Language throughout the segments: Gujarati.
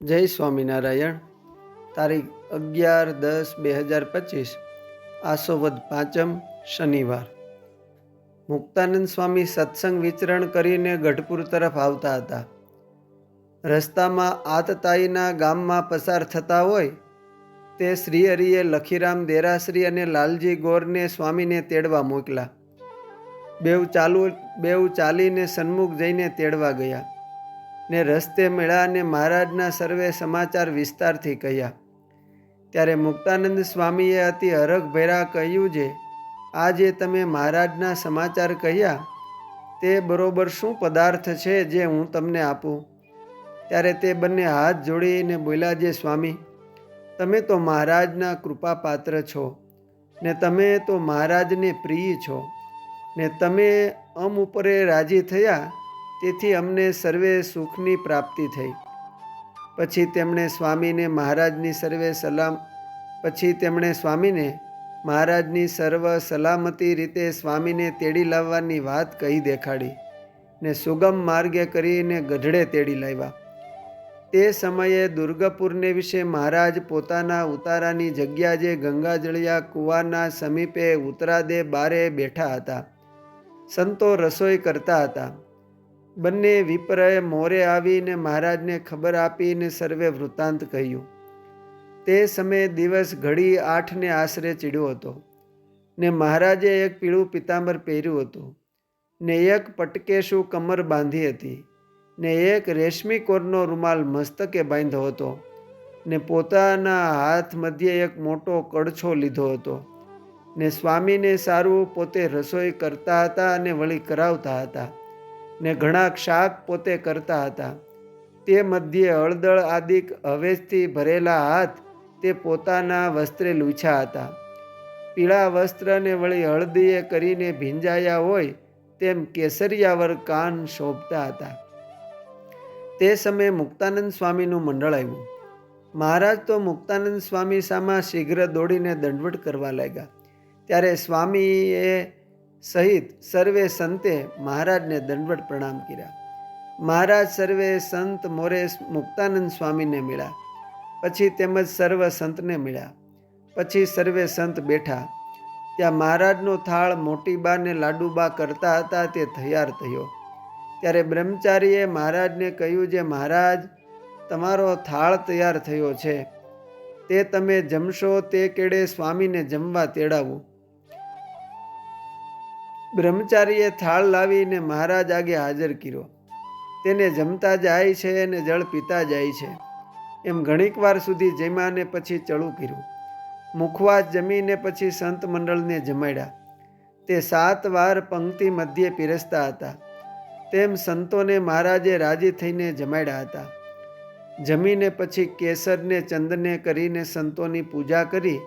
જય સ્વામિનારાયણ. તારીખ અગિયાર દસ બે હજાર પચીસ, આસોવદ પાંચમ શનિવાર. મુક્તાનંદ સ્વામી સત્સંગ વિચરણ કરીને ગઢપુર તરફ આવતા હતા. રસ્તામાં આતતાઈના ગામમાં પસાર થતા હોય તે શ્રીહરિએ લખીરામ દેરાશ્રી અને લાલજી ગોરને સ્વામીને તેડવા મોકલા. બેઉ ચાલુ, બેઉ ચાલીને સન્મુખ જઈને તેડવા ગયા. ને રસ્તે મળ્યા અને મહારાજના સર્વે સમાચાર વિસ્તારથી કહ્યા. ત્યારે મુક્તાનંદ સ્વામીએ અતિ હરખભેરા કહ્યું છે, આ જે તમે મહારાજના સમાચાર કહ્યા, તે બરોબર શું પદાર્થ છે જે હું તમને આપું? ત્યારે તે બંને હાથ જોડીને બોલ્યા, જે સ્વામી, તમે તો મહારાજના કૃપાપાત્ર છો, ને તમે તો મહારાજને પ્રિય છો, ને તમે અમ ઉપરે રાજી થયા તેથી અમને સર્વે સુખની પ્રાપ્તિ થઈ. પછી તેમણે સ્વામીને મહારાજની સર્વે સલામ, પછી તેમણે સ્વામીને મહારાજની સર્વ સલામતી રીતે સ્વામીને તેડી લાવવાની વાત કહી દેખાડી ને સુગમ માર્ગે કરીને ગઢડે તેડી લાવ્યા. તે સમયે દુર્ગપુરને વિશે મહારાજ પોતાના ઉતારાની જગ્યા જે ગંગાજળિયા કૂવાના સમીપે ઉતરાદે બારે બેઠા હતા. સંતો રસોઈ કરતા હતા. બંને વિપ્રએ મોરે આવીને મહારાજને ખબર આપીને સર્વે વૃત્તાંત કહ્યું. તે સમયે દિવસ ઘડી આઠને આશરે ચીડ્યો હતો ને મહારાજે એક પીળું પિતાંબર પહેર્યું હતું ને એક પટકેશું કમર બાંધી હતી ને એક રેશમી કોરનો રૂમાલ મસ્તકે બાંધ્યો હતો ને પોતાના હાથ મધ્યે એક મોટો કડછો લીધો હતો ને સ્વામીને સારું પોતે રસોઈ કરતા હતા અને વળી કરાવતા હતા. ને ઘણા શાક પોતે કરતા હતા. તે મધ્યે હળદળ આદિક હવેજથી ભરેલા હાથ તે પોતાના વસ્ત્રે લૂછા હતા. પીળા વસ્ત્રને વળી હળદીએ કરીને ભીંજાયા હોય તેમ કેસરિયાવર કાન શોભતા હતા. તે સમયે મુક્તાનંદ સ્વામીનું મંડળ આવ્યું. મહારાજ તો મુક્તાનંદ સ્વામી સામા શીઘ્ર દોડીને દંડવટ કરવા લાગ્યા. ત્યારે સ્વામીએ સહિત સર્વે સંતે મહારાજને દંડવટ પ્રણામ કર્યા. મહારાજ સર્વે સંત મોરે મુક્તાનંદ સ્વામીને મળ્યા. પછી તેમજ સર્વ સંતને મળ્યા. પછી સર્વે સંત બેઠા. ત્યાં મહારાજનો થાળ મોટીબા ને લાડુબા કરતા હતા તે તૈયાર થયો. ત્યારે બ્રહ્મચારીએ મહારાજને કહ્યું જે મહારાજ, તમારો થાળ તૈયાર થયો છે. તે તમે જમશો તે કેડે સ્વામીને જમવા તેડાવું. બ્રહ્મચારીએ થાળ લાવીને મહારાજ આગે હાજર કર્યો. તેને જમતા જાય છે અને જળ પીતા જાય છે. એમ ઘણીક વાર સુધી જમ્યાને પછી ચડું કર્યું. મુખવાસ જમીને પછી સંત મંડળને જમાડ્યા. તે સાત વાર પંક્તિ મધ્યે પીરસતા હતા. તેમ સંતોને મહારાજે રાજી થઈને જમાડ્યા હતા. જમીને પછી કેસરને ચંદને કરીને સંતોની પૂજા કરી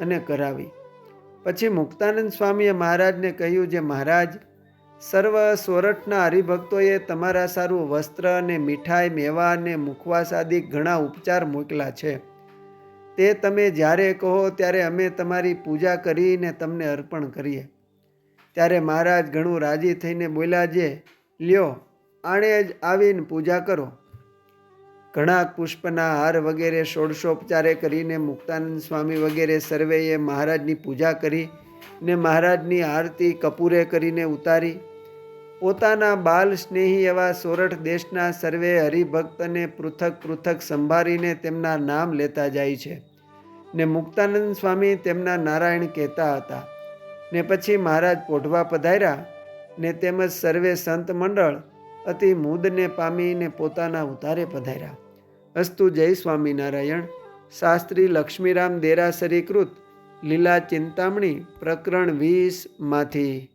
અને કરાવી. પછી મુક્તાનંદ સ્વામીએ મહારાજને કહ્યું જે મહારાજ, સર્વ સોરઠના હરિભક્તોએ તમારા સારું વસ્ત્ર અને મીઠાઈ, મેવા અને મુખવાસ આદિ ઘણા ઉપચાર મોકલા છે. તે તમે જ્યારે કહો ત્યારે અમે તમારી પૂજા કરીને તમને અર્પણ કરીએ. ત્યારે મહારાજ ઘણું રાજી થઈને બોલ્યા જે, લ્યો, આણે જ આવીને પૂજા કરો. ઘણા પુષ્પના હાર વગેરે ષોડશોપચારે કરીને મુક્તાનંદ સ્વામી વગેરે સર્વેએ મહારાજની પૂજા કરી ને મહારાજની આરતી કપૂરે કરીને ઉતારી. પોતાના બાલ સ્નેહી એવા સોરઠ દેશના સર્વે હરિભક્તને પૃથક પૃથક સંભાળીને તેમના નામ લેતા જાય છે ને મુક્તાનંદ સ્વામી તેમના નારાયણ કહેતા હતા. ને પછી મહારાજ પોઢવા પધાર્યા ને તેમજ સર્વે સંત મંડળ અતિ મૂદને પામીને પોતાના ઉતારે પધાર્યા. અસ્તુ જય સ્વામિનારાયણ. શાસ્ત્રી લક્ષ્મીરામ દેરાસરીકૃત લીલા ચિંતામણી પ્રકરણ વીસમાંથી